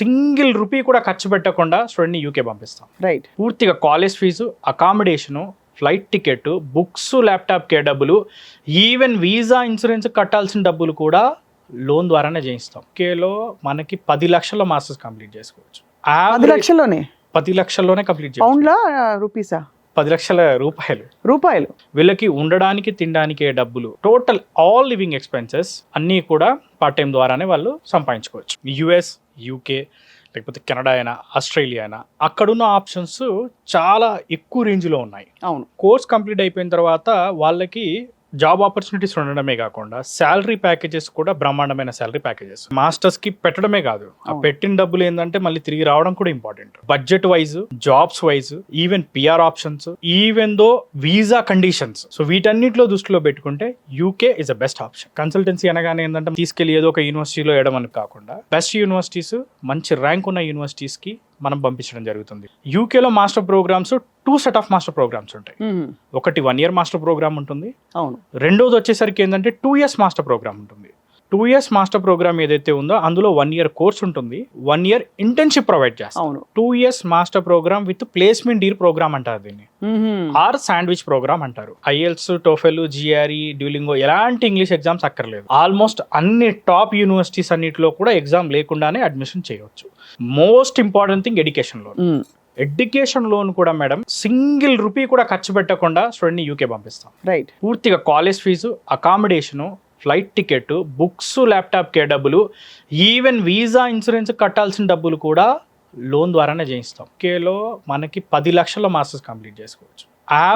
Single rupee కూడా ఖర్చు పెట్టకుండా స్టూడెంట్ని యూకే పంపిస్తాం. రైట్ పూర్తిగా college fee accommodation flight ticket books ల్యాప్టాప్కే డబ్బులు ఈవెన్ వీసా ఇన్సూరెన్స్ కట్టాల్సిన డబ్బులు కూడా లోన్ ద్వారానే చేయిస్తాం. కేలో మనకి పది లక్షల మాస్టర్స్ కంప్లీట్ చేసుకోవచ్చు. పది లక్షల్లోనే? పది లక్షల్లోనే కంప్లీట్ పౌండ్లా రూపీసా? పది లక్షల రూపాయలు. రూపాయలు. వీళ్ళకి ఉండడానికి తినడానికే డబ్బులు. టోటల్ ఆల్ లివింగ్ ఎక్స్పెన్సెస్ అన్నీ కూడా పార్ట్ టైం ద్వారానే వాళ్ళు సంపాదించుకోవచ్చు. యుఎస్ యూకే లేకపోతే కెనడా అయినా ఆస్ట్రేలియా అయినా అక్కడున్న ఆప్షన్స్ చాలా ఎక్కువ రేంజ్లో ఉన్నాయి. అవును. కోర్స్ కంప్లీట్ అయిపోయిన తర్వాత వాళ్ళకి జాబ్ ఆపర్చునిటీస్ ఉండడమే కాకుండా శాలరీ ప్యాకేజెస్ కూడా బ్రహ్మాండమైన శాలరీ ప్యాకేజెస్. మాస్టర్స్కి పెట్టడమే కాదు ఆ. పెట్టిన డబ్బులు ఏంటంటే మళ్ళీ తిరిగి రావడం కూడా important. Budget wise jobs wise even PR options even though visa conditions. So వీటన్నిటిలో దృష్టిలో పెట్టుకుంటే UK is a best option consultancy అనగానే ఏంటంటే తీసుకెళ్ళి ఏదో ఒక యూనివర్సిటీలో వేయడం కాకుండా బెస్ట్ యూనివర్సిటీస్ మంచి ర్యాంక్ ఉన్న యూనివర్సిటీస్కి మనం పంపించడం జరుగుతుంది. యూకేలో master programs two set of master programs ఉంటాయి. ఒకటి వన్ ఇయర్ మాస్టర్ ప్రోగ్రామ్ ఉంటుంది. అవును. రెండోది వచ్చేసరికి ఏంటంటే టూ ఇయర్స్ మాస్టర్ ప్రోగ్రామ్ ఉంటుంది. టూ ఇయర్స్ మాస్టర్ ప్రోగ్రామ్ ఏదైతే ఉందో అందులో వన్ ఇయర్ కోర్స్ ఉంటుంది. వన్ ఇయర్ ఇంటర్న్షిప్ ప్రొవైడ్ చేస్తాం. అవును. Two years master program with placement year program అంటారు దీన్ని. ఆర్ శాండ్విచ్ ప్రోగ్రామ్ అంటారు. ఐఎల్స్ టోఫెల్ జిఆర్ఈ డ్యూలింగో ఎలాంటి ఇంగ్లీష్ ఎగ్జామ్స్ అక్కర్లేదు. ఆల్మోస్ట్ అన్ని టాప్ యూనివర్సిటీస్ అన్నిటిలో కూడా ఎగ్జామ్ లేకుండానే అడ్మిషన్ చేయవచ్చు most important thing education loan. Hmm. Education loan కూడా మేడం సింగిల్ రూపీ కూడా ఖర్చు పెట్టకుండా స్టూడెంట్ని యూకే పంపిస్తాం. రైట్. పూర్తిగా college fee accommodation flight ticket books ల్యాప్టాప్కే డబ్బులు ఈవెన్ వీసా ఇన్సూరెన్స్ కట్టాల్సిన డబ్బులు కూడా లోన్ ద్వారానే చేయిస్తాం. కేలో మనకి పది లక్షల మాస్టర్స్ కంప్లీట్ చేసుకోవచ్చు.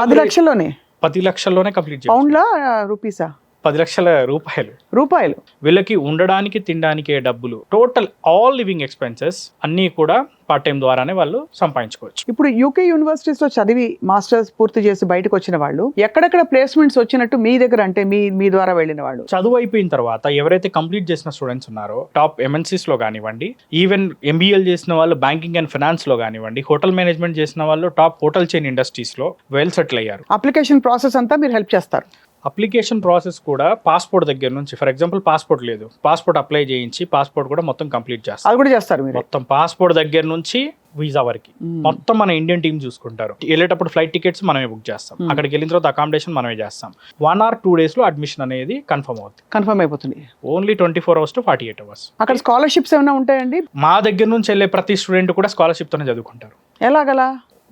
పది లక్షల్లోనే? పది లక్షల్లోనే కంప్లీట్ పౌండ్లా రూపీసా? పది లక్షల రూపాయలు. రూపాయలు. వీళ్ళకి ఉండడానికి తినడానికే డబ్బులు. టోటల్ ఆల్ లివింగ్ ఎక్స్పెన్సెస్ అన్నీ కూడా పార్ట్ టైం ద్వారానే వాళ్ళు సంపాదించుకోవచ్చు. ఇప్పుడు యూకే యూనివర్సిటీస్లో చదివి మాస్టర్స్ పూర్తి చేసి బయటకు వచ్చిన వాళ్ళు ఎక్కడెక్కడ ప్లేస్మెంట్స్ వచ్చినట్టు మీ దగ్గర అంటే మీ మీ ద్వారా వెళ్ళిన వాళ్ళు? చదువు అయిపోయిన తర్వాత ఎవరైతే కంప్లీట్ చేసిన స్టూడెంట్స్ ఉన్నారో టాప్ ఎంఎన్సీస్లో కానివ్వండి ఈవెన్ ఎంబీఎల్ చేసిన వాళ్ళు బ్యాంకింగ్ అండ్ ఫినాన్స్లో కానివ్వండి హోటల్ మేనేజ్మెంట్ చేసిన వాళ్ళు టాప్ హోటల్ చైన్ ఇండస్ట్రీస్లో వెల్ సెటిల్ అయ్యారు. అప్లికేషన్ ప్రాసెస్ అంతా మీరు హెల్ప్ చేస్తారు. అప్లికేషన్ ప్రాసెస్ కూడా పాస్పోర్ట్ దగ్గర నుంచి ఫర్ ఎగ్జాంపుల్ పాస్పోర్ట్ లేదు పాస్పోర్ట్ అప్లై చేయించి పాస్పోర్ట్ కూడా మొత్తం కంప్లీట్ చేస్తారు. అది కూడా చేస్తారు మీరు. మొత్తం పాస్పోర్ట్ దగ్గర నుంచి వీసా వరకు. మొత్తం మన ఇండియన్ టీం చూసుకుంటారు. వెళ్ళేటప్పుడు ఫ్లైట్ టికెట్స్ మనమే బుక్ చేస్తాం. అక్కడికి వెళ్ళిన తర్వాత అకామిడేషన్ మనమే చేస్తాం. వన్ ఆర్ టూ డేస్లో అడ్మిషన్ అనేది కన్ఫర్మ్ అవుతుంది కన్ఫర్మ్ అయిపోతుంది. Only twenty four hours to forty eight hours అక్కడ స్కాలర్షిప్స్ ఏమైనా ఉంటాయండి? మా దగ్గర నుంచి వెళ్ళే ప్రతి స్టూడెంట్ కూడా స్కాలర్షిప్ తోనే చదువుకుంటారు. ఎలాగలా?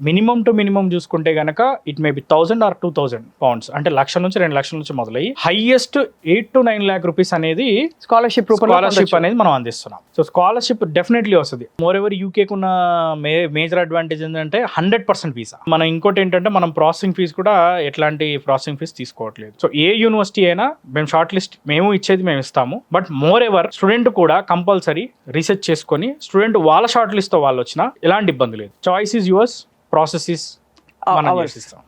మినిమం టు మినిమం చూసుకుంటే గనక it may be thousand or two thousand pounds అంటే లక్ష నుంచి రెండు లక్షల నుంచి మొదలయ్యి highest eight to nine lakh rupees అనేది స్కాలర్షిప్ స్కాలర్షిప్. అనేది మనం అందిస్తున్నాం. సో స్కాలర్షిప్ డెఫినెట్లీ వస్తుంది. మోర్ ఎవర్ యూకేకి ఉన్న మే మేజర్ అడ్వాంటేజ్ ఏంటంటే హండ్రెడ్ పర్సెంట్ వీసా మనం ఇంకోటి ఏంటంటే మనం ప్రాసెసింగ్ ఫీజ్ కూడా ఎట్లాంటి ప్రాసెసింగ్ ఫీజ్ తీసుకోవట్లేదు. సో ఏ యూనివర్సిటీ అయినా మేము షార్ట్ లిస్ట్ మేము ఇచ్చేది మేము ఇస్తాము. బట్ మోర్ ఎవర్ స్టూడెంట్ కూడా కంపల్సరీ రీసెర్చ్ చేసుకొని స్టూడెంట్ వాళ్ళ షార్ట్ లిస్ట్తో వాళ్ళు వచ్చినా ఎలాంటి ఇబ్బంది లేదు. Choice is yours process is ఆ, మనం ours. చేసిస్తాం